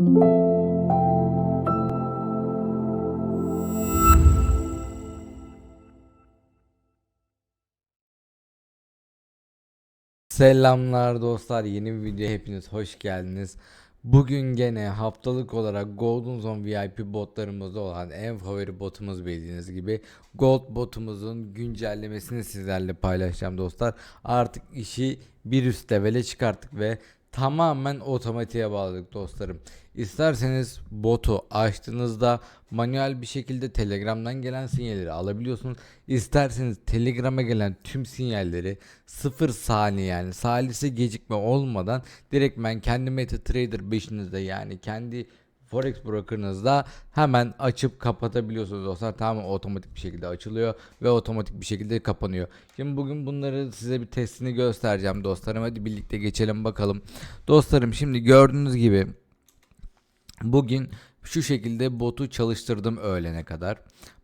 Selamlar dostlar yeni bir videoya hepiniz hoş geldiniz. Bugün gene haftalık olarak Golden Zone VIP botlarımızda olan en favori botumuz bildiğiniz gibi Gold botumuzun güncellemesini sizlerle paylaşacağım dostlar. Artık işi bir üst levele çıkarttık ve tamamen otomatiğe bağladık dostlarım. İsterseniz botu açtığınızda manuel bir şekilde Telegram'dan gelen sinyalleri alabiliyorsunuz. İsterseniz Telegram'a gelen tüm sinyalleri 0 saniye yani salise gecikme olmadan direkt ben kendi MetaTrader 5'inizde yani kendi Forex broker'ınızda hemen açıp kapatabiliyorsunuz dostlar. Tamamen otomatik bir şekilde açılıyor ve otomatik bir şekilde kapanıyor. Şimdi bugün bunları size bir testini göstereceğim dostlarım. Hadi birlikte geçelim bakalım. Dostlarım şimdi gördüğünüz gibi Bugün şu şekilde botu çalıştırdım öğlene kadar.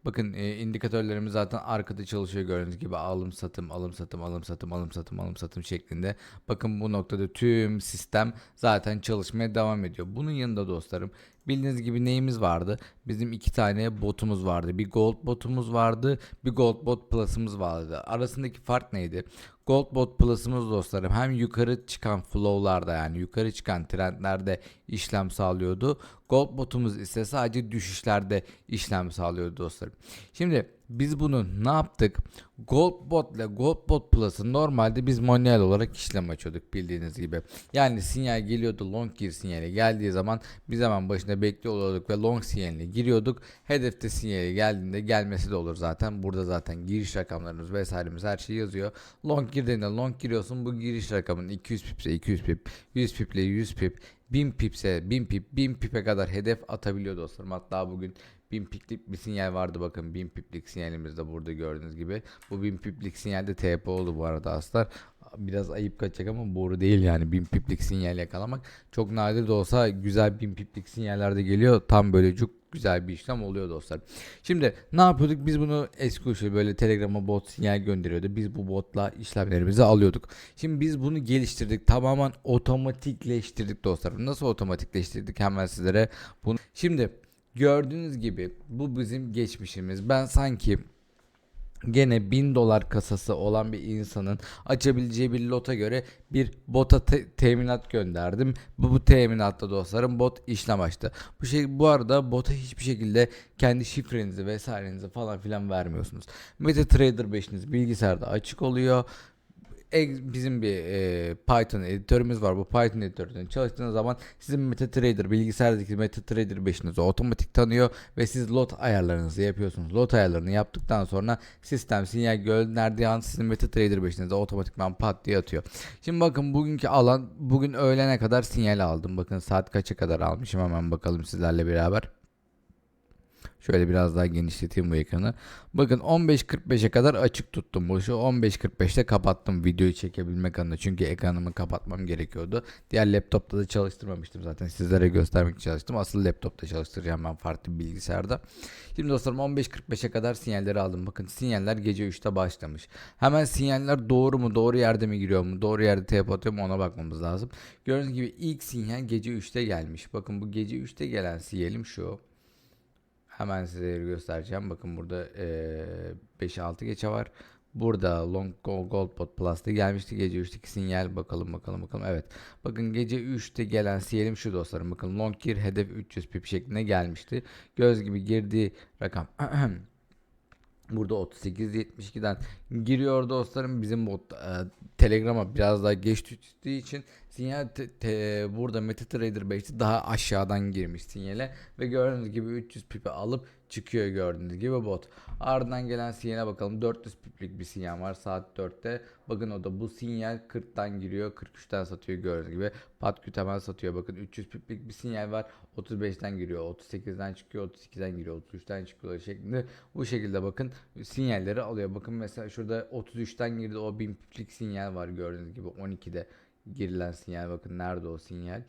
Bakın e, indikatörlerimiz zaten arkada çalışıyor gördüğünüz gibi alım satım alım satım alım satım alım satım alım satım şeklinde. Bakın bu noktada tüm sistem zaten çalışmaya devam ediyor. Bunun yanında dostlarım bildiğiniz gibi neyimiz vardı? Bizim iki tane botumuz vardı. Bir gold botumuz vardı, bir gold bot plus'ımız vardı. Arasındaki fark neydi? Gold bot plus'ımız dostlarım hem yukarı çıkan flow'larda yani yukarı çıkan trendlerde işlem sağlıyordu. Gold botumuz ise sadece düşüşlerde işlem sağlıyordu dostlarım. Şimdi biz bunu ne yaptık? Goldbot ile Goldbot Plus'ı normalde biz manuel olarak işlem açıyorduk bildiğiniz gibi. Yani sinyal geliyordu long gir sinyali geldiği zaman biz hemen başında bekliyor oluyorduk ve long sinyaline giriyorduk. Hedefte sinyali geldiğinde gelmesi de olur zaten. Burada zaten giriş rakamlarımız vesairemiz her şey yazıyor. Long girdiğinde long giriyorsun bu giriş rakamın 200 pipse 200 pip 100 piple 100 pip 1000 pipse 1000 pip 1000 pipe kadar hedef atabiliyor dostlarım. Hatta bugün 1000 piplik bir sinyal vardı bakın 1000 piplik sinyalimiz de burada gördüğünüz gibi. Bu 1000 piplik sinyalde TP oldu bu arada aslar. Biraz ayıp kaçacak ama boru değil yani 1000 piplik sinyal yakalamak. Çok nadir de olsa güzel 1000 piplik sinyaller de geliyor. Tam böyle çok güzel bir işlem oluyor dostlar. Şimdi ne yapıyorduk? Biz bunu eski usul böyle Telegram'a bot sinyal gönderiyordu. Biz bu botla işlemlerimizi alıyorduk. Şimdi biz bunu geliştirdik. Tamamen otomatikleştirdik dostlar. Nasıl otomatikleştirdik? Hemen sizlere bunu. Şimdi Gördüğünüz gibi bu bizim geçmişimiz. Ben sanki gene 1000 dolar kasası olan bir insanın açabileceği bir lota göre bir bota te- teminat gönderdim. Bu, bu teminatta dostlarım bot işlem açtı. Bu şey bu arada bota hiçbir şekilde kendi şifrenizi vesairenizi falan filan vermiyorsunuz. MetaTrader 5'iniz bilgisayarda açık oluyor bizim bir e, Python editörümüz var. Bu Python editörünü çalıştığınız zaman sizin MetaTrader bilgisayardaki MetaTrader 5'inizi otomatik tanıyor ve siz lot ayarlarınızı yapıyorsunuz. Lot ayarlarını yaptıktan sonra sistem sinyal gönderdiği an sizin MetaTrader 5'inize otomatikman pat diye atıyor. Şimdi bakın bugünkü alan bugün öğlene kadar sinyal aldım. Bakın saat kaça kadar almışım hemen bakalım sizlerle beraber. Şöyle biraz daha genişleteyim bu ekranı. Bakın 15.45'e kadar açık tuttum bu işi. 15.45'te kapattım videoyu çekebilmek adına. Çünkü ekranımı kapatmam gerekiyordu. Diğer laptopta da çalıştırmamıştım zaten. Sizlere göstermek çalıştım. Asıl laptopta çalıştıracağım ben farklı bir bilgisayarda. Şimdi dostlarım 15.45'e kadar sinyalleri aldım. Bakın sinyaller gece 3'te başlamış. Hemen sinyaller doğru mu? Doğru yerde mi giriyor mu? Doğru yerde atıyor mu? Ona bakmamız lazım. Gördüğünüz gibi ilk sinyal gece 3'te gelmiş. Bakın bu gece 3'te gelen sinyalim şu. Hemen size göstereceğim. Bakın burada eee 5-6 geçe var. Burada Long Gold, Pot Plus'ta gelmişti. Gece 3'teki sinyal bakalım bakalım bakalım. Evet. Bakın gece 3'te gelen sinyalim şu dostlarım. Bakın Long Gear hedef 300 pip şeklinde gelmişti. Göz gibi girdiği rakam Burada 38.72'den giriyor dostlarım. Bizim bot e, Telegram'a biraz daha geç tuttuğu için sinyal te, te, burada MetaTrader 5'te daha aşağıdan girmiş sinyale ve gördüğünüz gibi 300 pipi alıp çıkıyor gördüğünüz gibi bot. Ardından gelen sinyale bakalım 400 piplik bir sinyal var saat 4'te. Bakın o da bu sinyal 40'tan giriyor 43'ten satıyor gördüğünüz gibi. Patküt hemen satıyor bakın 300 piplik bir sinyal var 35'ten giriyor 38'den çıkıyor 32'den giriyor 33'ten çıkıyor şeklinde. Bu şekilde bakın sinyalleri alıyor. Bakın mesela şurada 33'ten girdi. O 1000 piplik sinyal var gördüğünüz gibi. 12'de girilen sinyal. Bakın nerede o sinyal.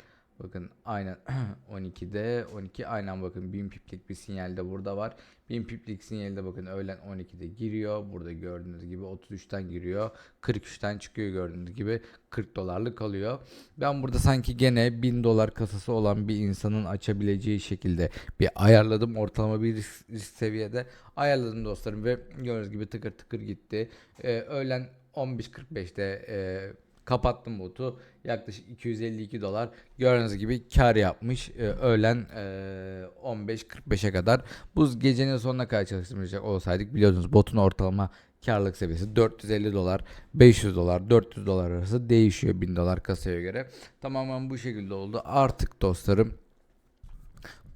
Bakın aynen 12'de 12 aynen bakın 1000 piplik bir sinyal de burada var. 1000 piplik sinyali de bakın öğlen 12'de giriyor. Burada gördüğünüz gibi 33'ten giriyor. 43'ten çıkıyor gördüğünüz gibi 40 dolarlık kalıyor. Ben burada sanki gene 1000 dolar kasası olan bir insanın açabileceği şekilde bir ayarladım. Ortalama bir risk, risk seviyede ayarladım dostlarım ve gördüğünüz gibi tıkır tıkır gitti. Ee, öğlen 15.45'te e, kapattım botu. Yaklaşık 252 dolar gördüğünüz gibi kar yapmış. Ee, öğlen e, 15.45'e kadar. Bu gecenin sonuna kadar çalıştırmayacak olsaydık biliyorsunuz botun ortalama karlılık seviyesi 450 dolar, 500 dolar, 400 dolar arası değişiyor 1000 dolar kasaya göre. Tamamen bu şekilde oldu. Artık dostlarım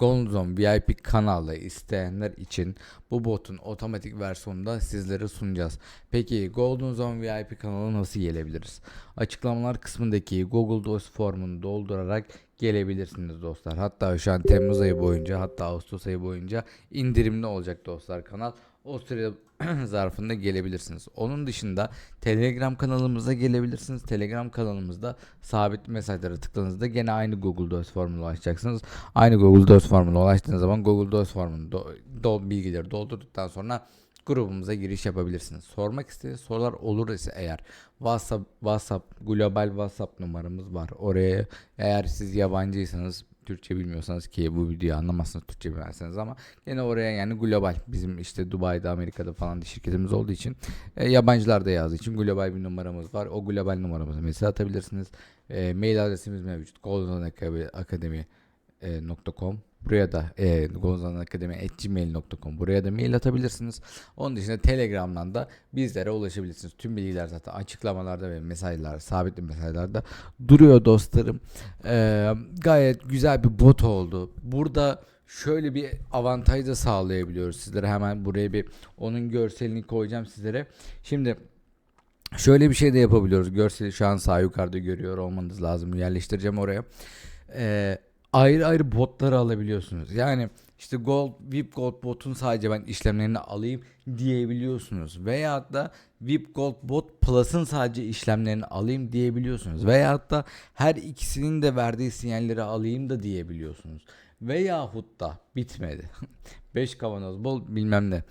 Golden VIP kanalı isteyenler için bu botun otomatik versiyonunda sizlere sunacağız. Peki Golden Zone VIP kanalı nasıl gelebiliriz? Açıklamalar kısmındaki Google Docs formunu doldurarak gelebilirsiniz dostlar. Hatta şu an Temmuz ayı boyunca hatta Ağustos ayı boyunca indirimli olacak dostlar kanal. O süre zarfında gelebilirsiniz. Onun dışında Telegram kanalımıza gelebilirsiniz. Telegram kanalımızda sabit mesajlara tıkladığınızda gene aynı Google Docs formuna ulaşacaksınız. Aynı Google Docs formuna ulaştığınız zaman Google Docs formunu do, do, bilgileri doldurduktan sonra grubumuza giriş yapabilirsiniz. Sormak istediğiniz sorular olur ise eğer WhatsApp, WhatsApp global WhatsApp numaramız var. Oraya eğer siz yabancıysanız Türkçe bilmiyorsanız ki bu videoyu anlamazsınız Türkçe bilmezseniz ama gene oraya yani global bizim işte Dubai'de Amerika'da falan da şirketimiz olduğu için e, yabancılar da yazdığı için global bir numaramız var. O global numaramızı mesela atabilirsiniz. E, mail adresimiz mevcut. goldenacademy.com Buraya da e, gmail.com buraya da mail atabilirsiniz. Onun dışında Telegram'dan da bizlere ulaşabilirsiniz. Tüm bilgiler zaten açıklamalarda ve mesajlar, sabitli mesajlarda duruyor dostlarım. E, gayet güzel bir bot oldu. Burada şöyle bir avantaj da sağlayabiliyoruz sizlere. Hemen buraya bir onun görselini koyacağım sizlere. Şimdi şöyle bir şey de yapabiliyoruz. Görseli şu an sağ yukarıda görüyor olmanız lazım. Yerleştireceğim oraya. Eee ayrı ayrı botları alabiliyorsunuz. Yani işte Gold, VIP Gold botun sadece ben işlemlerini alayım diyebiliyorsunuz. Veyahut da VIP Gold bot Plus'ın sadece işlemlerini alayım diyebiliyorsunuz. Veyahut da her ikisinin de verdiği sinyalleri alayım da diyebiliyorsunuz. Veyahut da bitmedi. 5 kavanoz bol bilmem ne.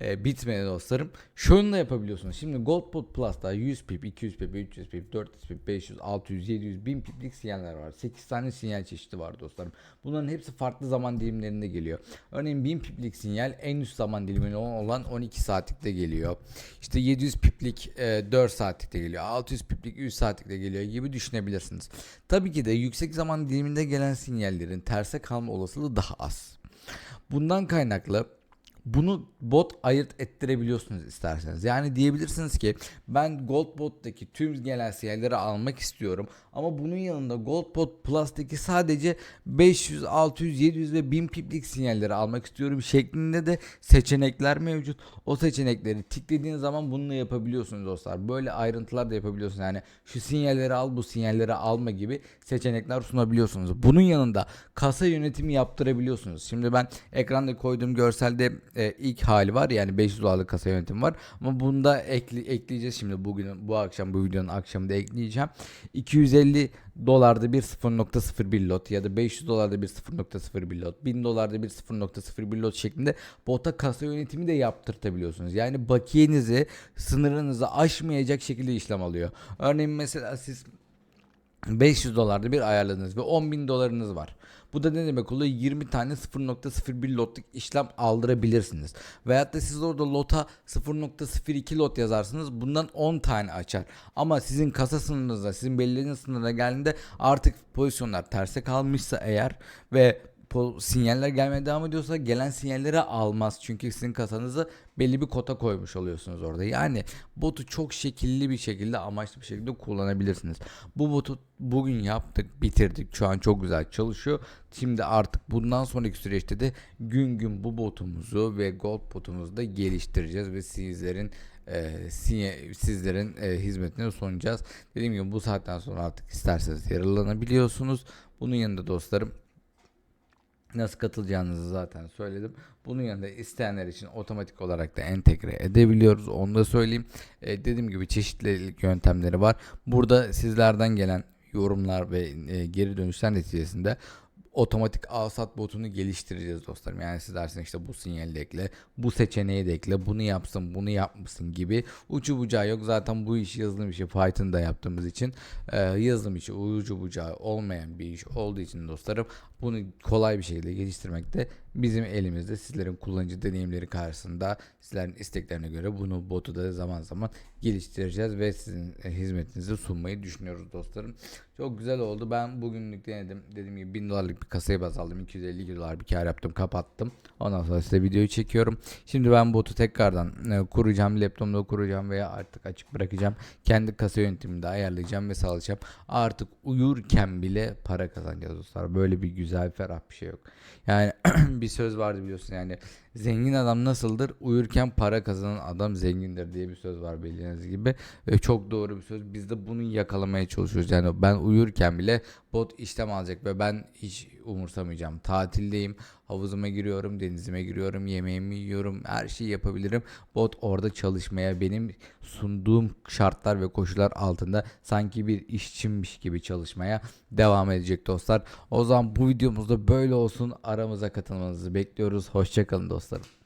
E, bitmedi dostlarım. Şunu da yapabiliyorsunuz. Şimdi Goldbot Plus'ta 100 pip, 200 pip, 300 pip, 400 pip, 500, 600, 700, 1000 piplik sinyaller var. 8 tane sinyal çeşidi var dostlarım. Bunların hepsi farklı zaman dilimlerinde geliyor. Örneğin 1000 piplik sinyal en üst zaman diliminde olan 12 saatlikte geliyor. İşte 700 piplik e, 4 saatlikte geliyor. 600 piplik 3 saatlikte geliyor gibi düşünebilirsiniz. Tabii ki de yüksek zaman diliminde gelen sinyallerin terse kalma olasılığı daha az. Bundan kaynaklı bunu bot ayırt ettirebiliyorsunuz isterseniz. Yani diyebilirsiniz ki ben Goldbot'taki tüm gelen sinyalleri almak istiyorum. Ama bunun yanında Goldbot Plus'taki sadece 500, 600, 700 ve 1000 piplik sinyalleri almak istiyorum şeklinde de seçenekler mevcut. O seçenekleri tıkladığınız zaman bununla yapabiliyorsunuz dostlar. Böyle ayrıntılar da yapabiliyorsunuz. Yani şu sinyalleri al bu sinyalleri alma gibi seçenekler sunabiliyorsunuz. Bunun yanında kasa yönetimi yaptırabiliyorsunuz. Şimdi ben ekranda koyduğum görselde e, ilk hali var. Yani 500 dolarlık kasa yönetimi var. Ama bunda ekli, ekleyeceğiz şimdi. Bugün bu akşam bu videonun akşamında ekleyeceğim. 250 dolarda bir 0.01 lot ya da 500 dolarda bir 0.01 lot 1000 dolarda bir 0.01 lot şeklinde bota kasa yönetimi de yaptırtabiliyorsunuz. Yani bakiyenizi sınırınızı aşmayacak şekilde işlem alıyor. Örneğin mesela siz 500 dolarda bir ayarladınız ve 10 bin dolarınız var. Bu da ne demek oluyor? 20 tane 0.01 lotluk işlem aldırabilirsiniz. Veyahut da siz orada lota 0.02 lot yazarsınız. Bundan 10 tane açar. Ama sizin kasa sınırınıza, sizin belirlediğiniz sınırına geldiğinde artık pozisyonlar terse kalmışsa eğer ve sinyaller gelmeye devam ediyorsa gelen sinyalleri almaz. Çünkü sizin kasanızı belli bir kota koymuş oluyorsunuz orada. Yani botu çok şekilli bir şekilde amaçlı bir şekilde kullanabilirsiniz. Bu botu bugün yaptık, bitirdik. Şu an çok güzel çalışıyor. Şimdi artık bundan sonraki süreçte de gün gün bu botumuzu ve gold botumuzu da geliştireceğiz ve sizlerin e, sizlerin e, hizmetine sunacağız. Dediğim gibi bu saatten sonra artık isterseniz yararlanabiliyorsunuz. Bunun yanında dostlarım Nasıl katılacağınızı zaten söyledim. Bunun yanında isteyenler için otomatik olarak da entegre edebiliyoruz. Onu da söyleyeyim. E, dediğim gibi çeşitlilik yöntemleri var. Burada sizlerden gelen yorumlar ve e, geri dönüşler neticesinde otomatik alsat botunu geliştireceğiz dostlarım. Yani siz dersiniz işte bu sinyali de ekle, bu seçeneği de ekle, bunu yapsın, bunu yapmışsın gibi ucu bucağı yok. Zaten bu iş yazılım işi Python'da yaptığımız için e, yazılım işi ucu bucağı olmayan bir iş olduğu için dostlarım bunu kolay bir şekilde geliştirmek de bizim elimizde. Sizlerin kullanıcı deneyimleri karşısında sizlerin isteklerine göre bunu botu da zaman zaman geliştireceğiz ve sizin e, hizmetinizi sunmayı düşünüyoruz dostlarım. Çok güzel oldu. Ben bugünlük denedim. Dediğim gibi 1000 dolarlık bir kasayı baz aldım. 250 dolar bir kar yaptım. Kapattım. Ondan sonra size videoyu çekiyorum. Şimdi ben botu tekrardan e, kuracağım. Laptopumda kuracağım veya artık açık bırakacağım. Kendi kasa yönteminde ayarlayacağım ve sağlayacağım. Artık uyurken bile para kazanacağız dostlar. Böyle bir güzel ferah bir şey yok. Yani bir söz vardı biliyorsun yani zengin adam nasıldır? Uyurken para kazanan adam zengindir diye bir söz var bildiğiniz gibi. E, çok doğru bir söz. Biz de bunu yakalamaya çalışıyoruz. Yani ben uyurken bile bot işlem alacak ve ben hiç umursamayacağım. Tatildeyim. Havuzuma giriyorum, denizime giriyorum, yemeğimi yiyorum, her şeyi yapabilirim. Bot orada çalışmaya benim sunduğum şartlar ve koşullar altında sanki bir işçimmiş gibi çalışmaya devam edecek dostlar. O zaman bu videomuzda böyle olsun. Aramıza katılmanızı bekliyoruz. Hoşçakalın dostlarım.